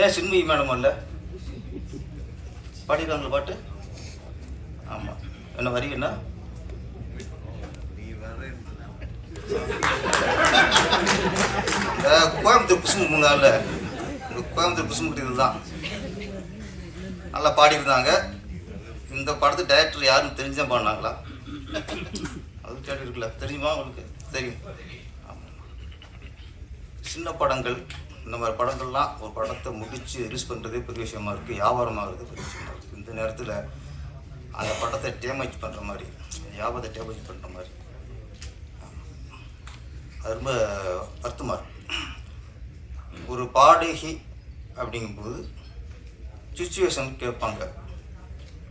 ஏன் சின்மயி மேடம் இல்ல பாடிடுறாங்களா பாட்டு? ஆமாம் என்ன வரி என்ன? கோயம்புத்தூர் குசும்பு முன்னால கோயம்புத்தூர் குசும்பு தான் நல்லா பாடியிருந்தாங்க. இந்த படத்து டைரக்டர் யாருன்னு தெரிஞ்சுதான் பாடினாங்களா? அது கேட்டு இருக்குல்ல தெரியுமா உங்களுக்கு? தெரியும். சின்ன படங்கள். இந்த மாதிரி படங்கள்லாம் ஒரு படத்தை முடித்து ரிலீஸ் பண்ணுறதே பெரிய விஷயமா இருக்குது வியாபாரமாகிறது பெரிய விஷயமா இருக்குது இந்த நேரத்தில் அந்த படத்தை டேமேஜ் பண்ணுற மாதிரி வியாபாரத்தை டேமேஜ் பண்ணுற மாதிரி. அது ரொம்ப வருத்தமாக இருக்கும் ஒரு பாடகி அப்படிங்கும்போது சுச்சுவேஷன் கேட்பாங்க.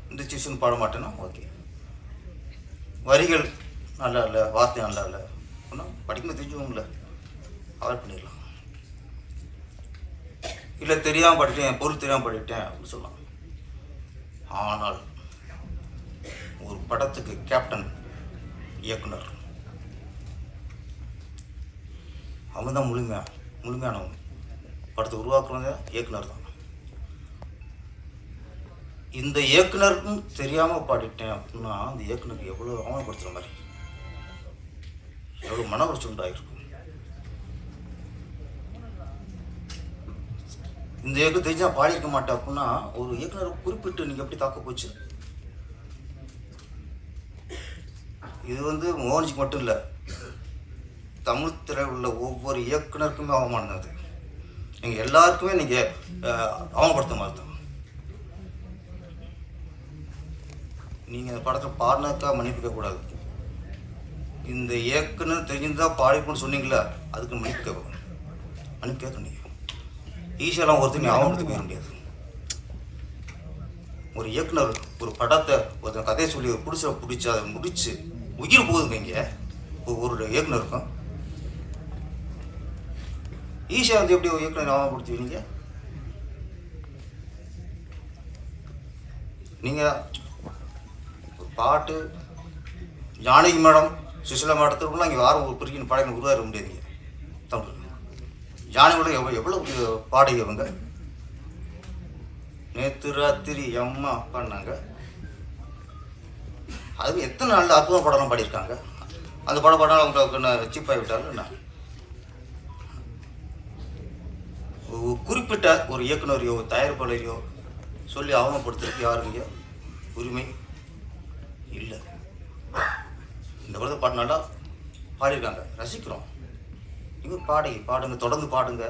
இந்த சுச்சுவேஷன் பாட மாட்டேன்னா ஓகே வரிகள் நல்லா இல்லை வார்த்தை நல்லா இல்லை. ஒன்றும் படிக்கும்போது தெரிஞ்சவங்கள அவாய்ட் பண்ணிடலாம். இல்லை தெரியாமல் படிட்டேன் பொருள் தெரியாமல் படிட்டேன் அப்படின்னு சொல்லலாம் ஆனால் ஒரு படத்துக்கு கேப்டன் இயக்குனர். அவன் தான் முழுமையா முழுமையானவன். படத்தை உருவாக்குறவங்க இயக்குனர் தான். இந்த இயக்குனருக்கும் தெரியாமல் பாடிட்டேன் அப்படின்னா அந்த இயக்குனருக்கு எவ்வளோ அவமானப்படுத்துகிற மாதிரி. எவ்வளோ மன உளைச்சல் உண்டாயிருக்கும் இந்த இயக்கம் தெரிஞ்சால் பாடியிருக்க மாட்டேன் அப்படின்னா ஒரு இயக்குனர் குறிப்பிட்டு நீங்கள் எப்படி தாக்க போச்சு? இது வந்து மோகன்ஜிக்கு மட்டும் இல்லை. தமிழ் திரையில் உள்ள ஒவ்வொரு இயக்குனருக்குமே அவமானம் அது. நீங்கள் எல்லாருக்குமே நீங்கள் அவமானப்படுத்த மாதிரி நீங்கள் இந்த படத்தில் பாடினாக்கா மன்னிப்பு கூடாது இந்த இயக்குனர் தெரிஞ்சிருந்தால் பாடிப்போன்னு சொன்னீங்களா அதுக்கு மன்னிப்பு கேட்கணும் மன்னிப்பு நீங்கள் ஈஸியெல்லாம் ஒருத்தர் நீ அவமானத்துக்கு போயிட முடியாது ஒரு இயக்குனர் ஒரு படத்தை ஒருத்தன் கதையை சொல்லி ஒரு பிடிச்ச பிடிச்சி அதை முடிச்சு உயிர் போகுதுங்க இங்கே. ஒரு இயக்குனருக்கும். ஈஸியாக வந்து எப்படி ஒரு இயக்குனர் ஞாபகப்படுத்துவீங்க நீங்கள் ஒரு பாட்டு ஜானகி மேடம் சுசிலா மேடத்துக்குலாம் இங்கே வாரம் ஒரு பிரிக்கின்னு பாடகன் உருவாக முடியாதுங்க ஜானகி எவ்வளோ எவ்வளோ பெரிய நேற்று ராத்திரி அம்மா பாடினாங்க அது எத்தனை நாள் அற்புத படம்லாம் பாடியிருக்காங்க? அந்த படம் பாடம் அவங்களுக்கு என்ன சீப்பாகி விட்டாலும் என்ன? ஒரு குறிப்பிட்ட ஒரு இயக்குனரையோ தயாரிப்பாளரையோ சொல்லி அவமப்படுத்துறதுக்கு யாருங்க உரிமை இல்லை. இந்த படத்தை பாட்டு நல்லா பாடியிருக்காங்க. ரசிக்கிறோம். இவர் பாடி பாடுங்க தொடர்ந்து பாடுங்க.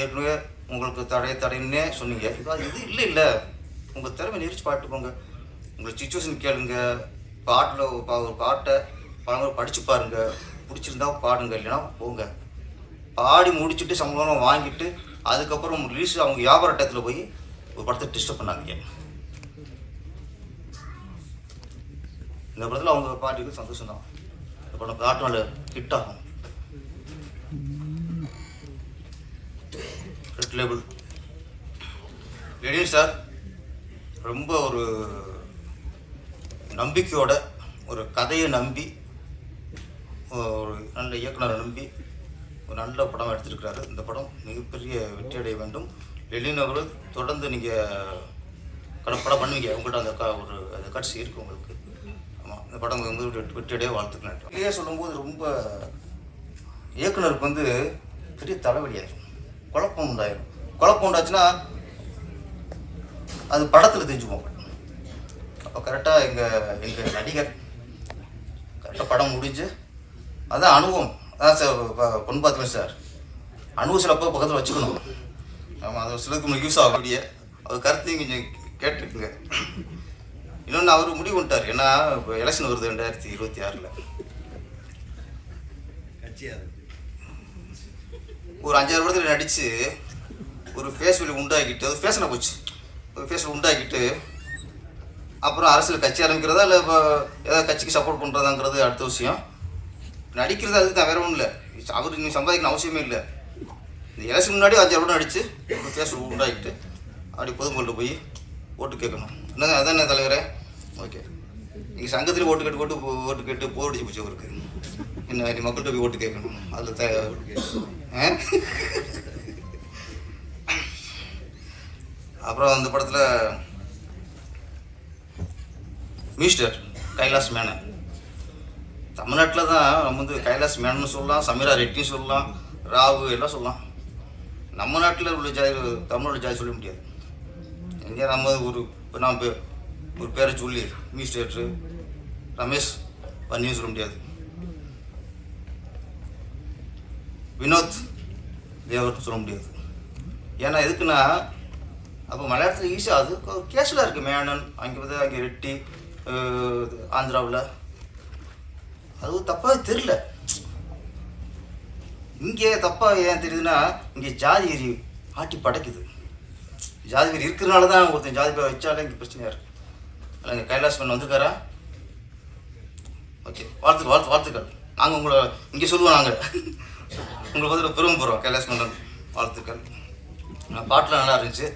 ஏற்கனவே உங்களுக்கு தடை தடைன்னே சொன்னீங்க. இப்போ அது இது இல்லை இல்லை. உங்கள் திறமை நெரிச்சு பாட்டு போங்க. உங்கள் சுச்சுவேஷன் கேளுங்க. பாட்டில் ஒரு பாட்டை பழங்க படித்து பாருங்க. பிடிச்சிருந்தா பாடுங்க இல்லைன்னா போங்க. பாடி முடிச்சுட்டு சம்பளம் வாங்கிட்டு அதுக்கப்புறம் ரிலீஸ் அவங்க வியாபார டயத்தில் போய் ஒரு படத்தை டிஸ்டர்ப் பண்ணாங்க இந்த படத்தில் அவங்க பாட்டிக்கு சந்தோஷம் தான் உனக்கு படம் ஹிட் ஆகும் ரெட் லேபிள் சார் ரொம்ப ஒரு நம்பிக்கையோட ஒரு கதையை நம்பி ஒரு நல்ல இயக்குனரை நம்பி ஒரு நல்ல படம் எடுத்திருக்கிறாரு. இந்த படம் மிகப்பெரிய வெற்றி அடைய வேண்டும். லெனின் அவர்கள் தொடர்ந்து நீங்கள் கடப்படம் படம் பண்ணுவீங்க. உங்கள்கிட்ட அந்த க- ஒரு அந்த காட்சி இருக்குது உங்களுக்கு. இந்த படம் வந்து வெற்றி- வெற்றி இல்லையே சொல்லும்போது ரொம்ப இயக்குனருக்கு வந்து பெரிய தலைவலியாயிரும். குழப்பம் உண்டாயிரும். குழப்பம் உண்டாச்சுன்னா அது படத்தில் தெரிஞ்சுப்போம் அப்போ கரெக்டாக எங்கள் எங்கள் நடிகர் கரெக்டாக படம் முடிஞ்சு அதான் அனுபவம். அதான் சார் பொண்ணு பார்த்துக்கணும் சார். அனுபவம் சிலப்போ பக்கத்தில் வச்சுக்கணும். ஆமாம் அது சிலருக்கு யூஸ் ஆகக்கூடிய அது கருத்தையும் கொஞ்சம் கேட்டுருக்குங்க இன்னொன்று அவர் முடிவு பண்ணிட்டார். ஏன்னா இப்போ எலெக்ஷன் வருது ரெண்டாயிரத்தி இருபத்தி ஆறில். ஒரு அஞ்சாறு படத்தில் நடித்து ஒரு ஃபேஸ் வேலி உண்டாக்கிட்டு அது ஃபேஷனாக போச்சு. ஒரு ஃபேஸ் உண்டாக்கிட்டு அப்புறம் அரசியல் கட்சி ஆரம்பிக்கிறதா இல்லை இப்போ ஏதாவது கட்சிக்கு சப்போர்ட் பண்ணுறதாங்கிறது அடுத்த விஷயம். நடிக்கிறது அதுக்கு தான் வேற ஒன்றும் இல்லை. அவர் நீ சம்பாதிக்கணும் அவசியமே இல்லை. இந்த எலெக்ஷன் முன்னாடி அஞ்சாறு படம் நடித்து ஒரு ஃபேஸ் உண்டாக்கிட்டு அப்படி பொதுமக்கள்கிட்ட போய் ஓட்டு கேட்கணும். என்ன அதானே தலைவரே? ஓகே நீங்கள் சங்கத்தில் ஓட்டு கேட்டு ஓட்டு போ- ஓட்டு கேட்டு போர் அடிச்சு போச்சு அவருக்கு என்ன நீ மக்கள்கிட்ட போய் ஓட்டு கேட்கணும். அதில் த அப்புறம் அந்த படத்தில் மிஸ்டர் கைலாஸ் மேனன். தமிழ்நாட்டில் தான் நம்ம வந்து கைலாஸ் மேனன் சொல்லலாம் சமீரா ரெட்டின்னு சொல்லலாம் ராவு எல்லாம் சொல்லலாம். நம்ம நாட்டில் உள்ள ஜாதி தமிழோட ஜாதி சொல்ல முடியாது. எங்கே நம்ம ஒரு இப்போ நான் ஒரு பேரை சொல்லி மிஸ்டர் ரமேஷ் பண்ணியும் சொல்ல முடியாது. வினோத் தேவர்னு சொல்ல முடியாது. ஏன்னா எதுக்குன்னா அப்போ மலையாளத்தில் ஈஸியாக அது கேஷுவலாக இருக்குது மேனன் அங்கே வந்து அங்கே ரெட்டி ஆந்திராவில். அது தப்பாக தெரில இங்கே தப்பாக ஏன் தெரியுதுன்னா இங்கே ஜாதி ஆட்டி படைக்குது. ஜாதி இருக்கிறனால தான் ஒருத்தன் ஜாதி பேர் வச்சாலே இங்கே பிரச்சனையாக இருக்குது இங்கே கைலாஸ் மேன் வந்திருக்காரா? ஓகே வாழ்த்துக்கள் வாழ்த்து வாழ்த்துக்கள். நாங்கள் உங்களை இங்கே சொல்லுவோம் நாங்கள் உங்களை வந்து பெருமை போகிறோம் கைலாஸ் மன்னன். வாழ்த்துக்கள். பாட்டெலாம் நல்லா இருந்துச்சு.